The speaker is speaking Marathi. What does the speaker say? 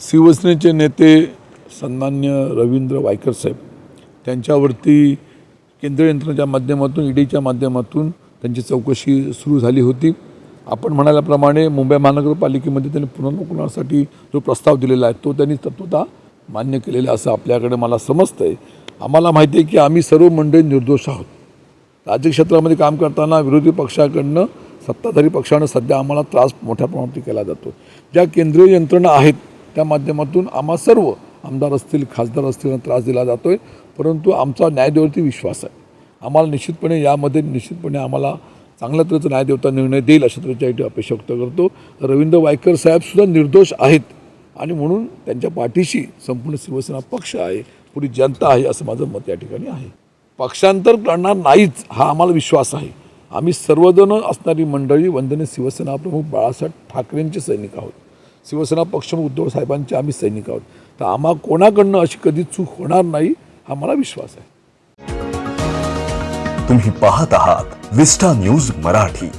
शिवसेनेचे नेते सन्मान्य रवींद्र वायकर साहेब त्यांच्यावरती केंद्रीय यंत्रणेच्या माध्यमातून ईडीच्या माध्यमातून त्यांची चौकशी सुरू झाली होती. आपण म्हणाल्याप्रमाणे मुंबई महानगरपालिकेमध्ये त्यांनी पुनर्वकरणासाठी जो प्रस्ताव दिलेला आहे तो त्यांनी तत्वता मान्य केलेला असं आपल्याकडे मला समजतं आहे आम्हाला माहिती आहे की आम्ही सर्व मंडळी निर्दोष आहोत. राज्य क्षेत्रामध्ये काम करताना विरोधी पक्षाकडनं सत्ताधारी पक्षानं सध्या आम्हाला त्रास मोठ्या प्रमाणात केला जातो. ज्या केंद्रीय यंत्रणा आहेत त्या माध्यमातून आम्हा सर्व आमदार असतील खासदार असतील त्रास दिला जातो आहे परंतु आमचा न्यायदेवरती विश्वास आहे. आम्हाला निश्चितपणे यामध्ये निश्चितपणे आम्हाला चांगल्या तऱ्हेचा न्यायदेवता निर्णय देईल अशा तऱ्हेची अपेक्षा व्यक्त करतो. रवींद्र वायकर साहेबसुद्धा निर्दोष आहेत आणि म्हणून त्यांच्या पाठीशी संपूर्ण शिवसेना पक्ष आहे पुरी जनता आहे असं माझं मत या ठिकाणी आहे. पक्षांतर करणार नाहीच हा आम्हाला विश्वास आहे. आम्ही सर्वजण असणारी मंडळी वंदने शिवसेना प्रमुख बाळासाहेब ठाकरेंचे सैनिक आहोत. शिवसेना पक्ष उद्धव साहेबांचे आम्ही सैनिक आहोत. तर आम्हा कोणाकडनं अशी कधी चूक होणार नाही हा मला विश्वास आहे. तुम्ही पाहत आहात विस्टा न्यूज मराठी.